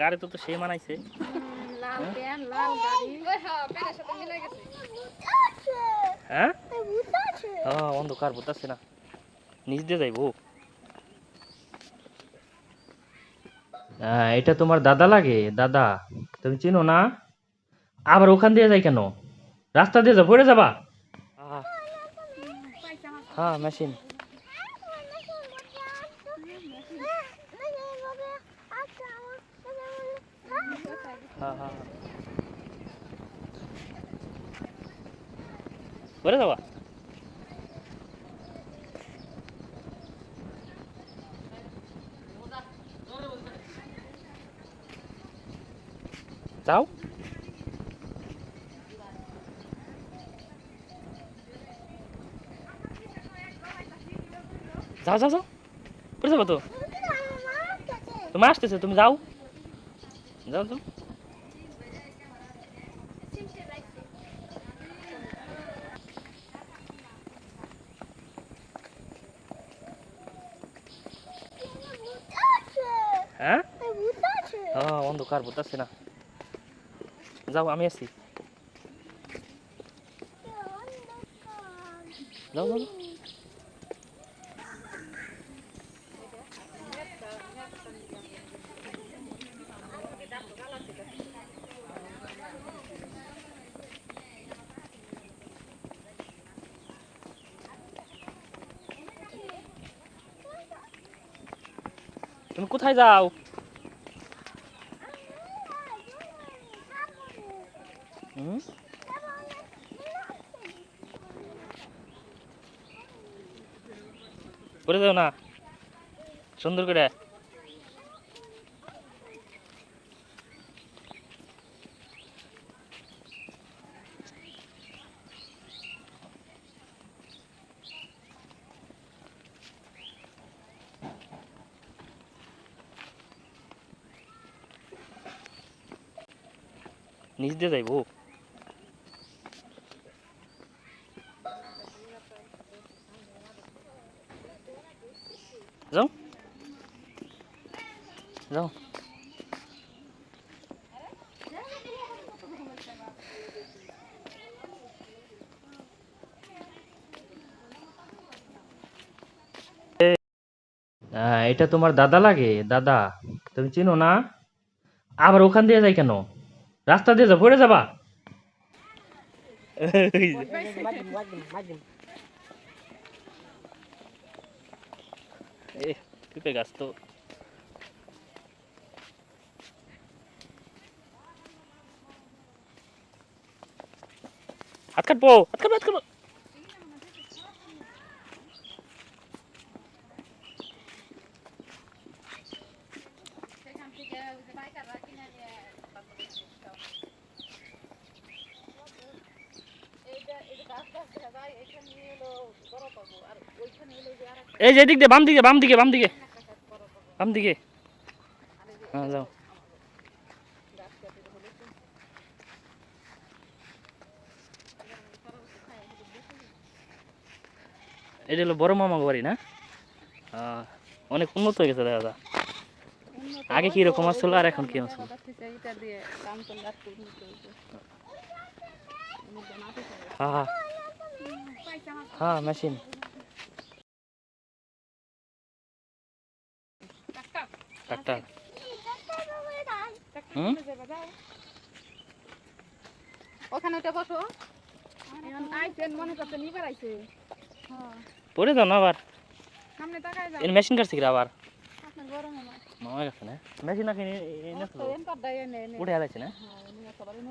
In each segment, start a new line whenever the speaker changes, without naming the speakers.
গাড়ি তো তো সে মানাইছে।
লাল প্যান্ট লাল হ্যাঁ প্যান্টের সাথে মিলে গেছে।
হ্যাঁ? হ্যাঁ অন্ধকার বুঝতেছে না। নিচ দিয়ে যাইবো। হ্যাঁ এটা তোমার দাদা লাগে দাদা। তুমি চিনো না? আবার ওখান দিয়ে যাই কেন? রাস্তা দিয়ে যাও পড়ে যাবা। হ্যাঁ মেশিন। হ্যাঁ হ্যাঁ হ্যাঁ। পড়ে যাবা যাও যাও যাও যাও পড়ে যাব তো তুমি আসতেছে তুমি যাও যাও যাও হ্যাঁ হ্যাঁ অন্ধকার বুঝতেছে না? যাও আমি আছি। তুমি কোথায় যাও? করে দাও না সুন্দর করে নিচ দিয়ে যাইবো যাও যাও হ্যাঁ এটা তোমার দাদা লাগে? দাদা তুমি চিনো না? আবার ওখান দিয়ে যাই কেন? রাস্তা দিয়ে যাও পড়ে যাবা। এ পিপে গাছ তো?
আর ওইখানে এলো যে আর একটা
এই যে এদিক দিয়ে, বাম দিকে বাম দিকে বাম দিকে বাম দিকে। হ্যাঁ যাও
গাছ কেটে হলে তো
এটা হলো বড় মামা বাড়ি না? আহ, অনেক উন্নত হয়ে গেছে যায় আগে কি রকম আসছিল আর এখন কি আসছিল হ্যাঁ মেশিন। ট্রাক্টর। হুম?
ওখানে উঠে বসো। আইছেন মনে করছে নিবার আইছে। হ্যাঁ।
পরে যাও না আবার।
যাও।
এর মেশিন কাটছে কি আবার? মামা গেছে না? মেশিন নাকি উঠে হারাইছে না?
হ্যাঁ নিয়ে সবার এনে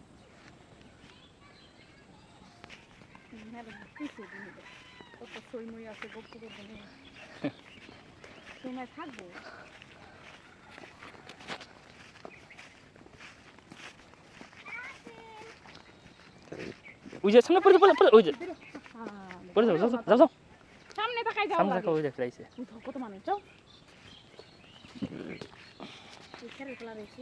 থাকব
ওই যে সামনে পড়ে পড়ে পড়ে ওই যে পড়ে যাও যাও যাও।
সামনে তাকাই যাও
সামনে তাকাও ওই যে ফ্লাইছে
কত মানুষ যাও।
খেলা
খেলা রেখে